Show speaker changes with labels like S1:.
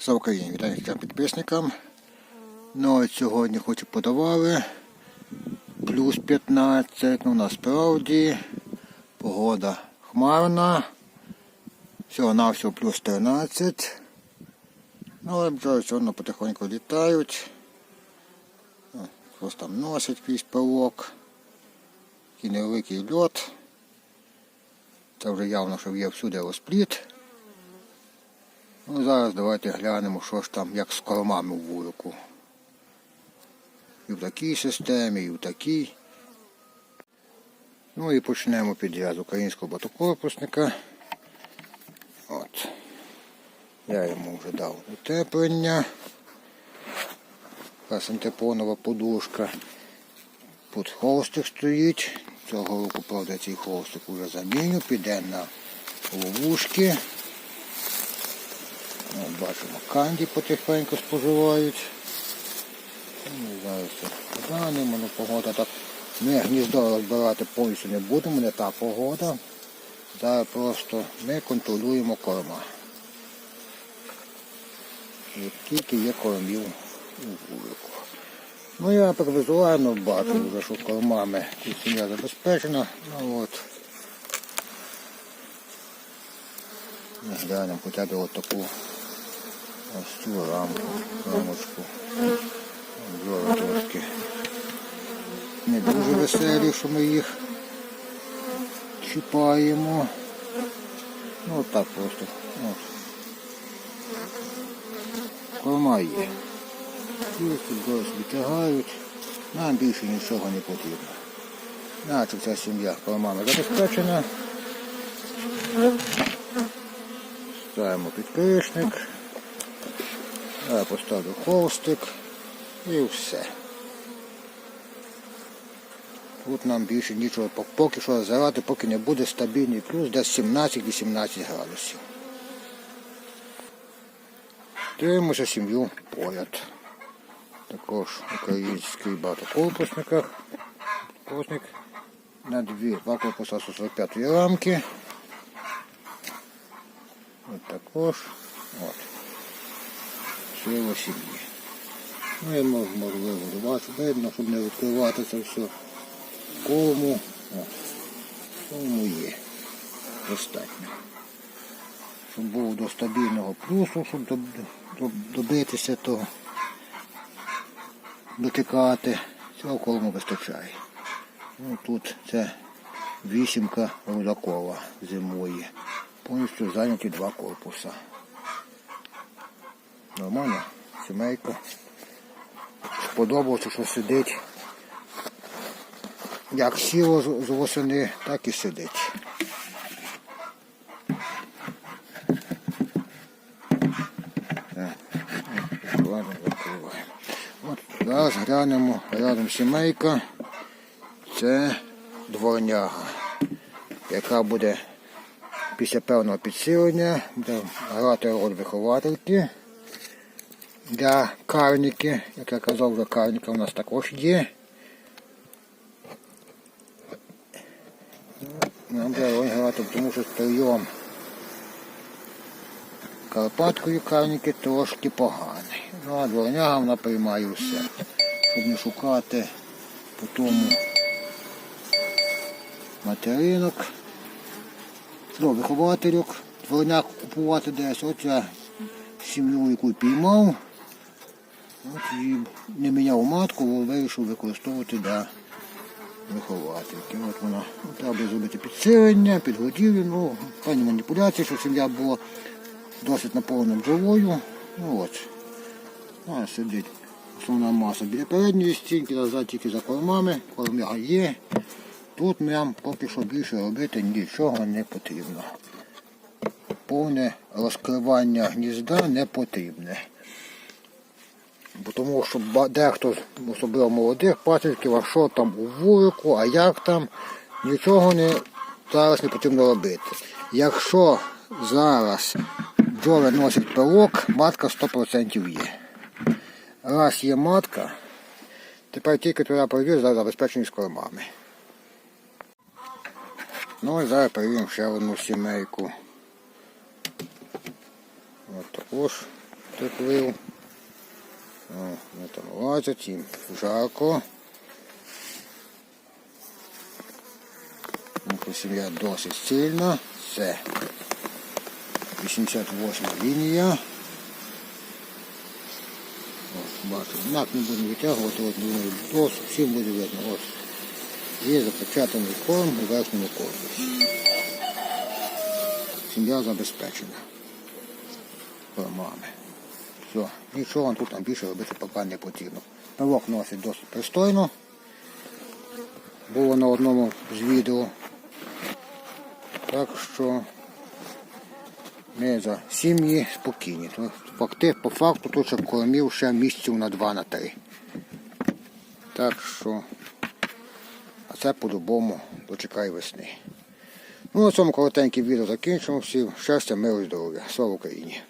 S1: За Україну. Вітаю всім підписникам. Ну от сьогодні хоч і подавали. Плюс 15. Ну насправді погода хмарна. Всього на всього плюс 13. Ну але бджоли все одно потихоньку літають. О, Хтось там носить якийсь пилок. Такий невеликий льот. Це вже явно, що є всюди розпліт. Ну, зараз давайте глянемо, що ж там, як з кормами в вулику. І в такій системі, і в такій. Ну і почнемо підряд українського батокорпусника. От. Я йому вже дав утеплення. Така синтепонова подушка. Тут холстик стоїть. Цього року, правда, цей холстик вже заміню, піде на ловушки. От, бачимо, канді потихеньку споживають. Ну, Не знаю, що поганимо, ну погода так. Ми гніздо розбирати повністю не будемо, не та погода. Зараз просто ми контролюємо корма. І тільки є кормів у вулику. Ну я так візуально бачу вже, що кормами тут сім'я забезпечена. Ну от. Глянемо хоча б от таку ось цю рамку, рамочку. Бджоли трошки не дуже веселі, що ми їх чіпаємо. Ну от так просто. От. Корма є. Тільки бджоли собі тягають. Нам більше нічого не потрібно. Наче вся сім'я кормами забезпечена. Ставимо підкришник. Я поставлю холстик і все. Тут нам більше нічого поки що зарати, поки не буде стабільний плюс десь 17-18 градусів. Дивимося сім'ю поряд. Також український багатокорпусниках. Корпусник на дві, два корпуса 45 рамки. От також. От. Сила сім'ї. Ну, я можу, можливо, вас видно, щоб не відкривати це все. Кому. О, кому є. Достатньо. Щоб був до стабільного плюсу, щоб доб- доб- добитися того, дотикати. Цього кому вистачає. Ну, тут це вісімка рудакова зимої. Повністю зайняті два корпуса. Нормально, сімейка. Сподобалося, що сидить. Як сіло з восени, так і сидить. От зараз глянемо рядом сімейка. Це дворняга, яка буде після певного підсилення буде грати роль виховательки. Для карніки, як я казав, вже карніка у нас також є. Нам буде грати, тому що прийом Карпаткою карніки трошки поганий. Ну, а дворняга вона приймає все. Щоб не шукати по материнок. Ну, виховательок, дворняк купувати десь. От я сім'ю, яку піймав. От і не міняв матку, вирішив використовувати для виховательки. От вона от треба зробити підсилення, підгодівлю, ну, певні маніпуляції, щоб сім'я була досить наповнена бджолою. Ну от. Вона сидить основна маса біля передньої стінки, назад тільки за кормами, кормяга є. Тут нам поки що більше робити нічого не потрібно. Повне розкривання гнізда не потрібне. Бо тому що дехто, особливо молодих пасічків, а що там у вулику, а як там, нічого не, зараз не потрібно робити. Якщо зараз бджоли носять пилок, матка 100% є. Раз є матка, тепер тільки туди провір за забезпеченість кормами. Ну і зараз перевіримо ще одну сімейку. От також теплив. О, вони там лазять, жарко. Сім'я досить сильна. Це 88 лінія. Ось, бачите, знак не будемо витягувати, от думаю, ось всім буде видно. Ось. Є запечатаний корм у верхньому корпусі. Сім'я забезпечена. Кормами. Все, нічого тут нам більше робити поки не потрібно. Пилок носить досить пристойно. Було на одному з відео. Так що ми за сім'ї спокійні. Факти, по факту тут ще кормів ще місяців на 2 на 3. Так що, а це по-любому дочекай весни. Ну, на цьому коротеньке відео закінчимо. Всім щастя, миру і здоров'я. Слава Україні!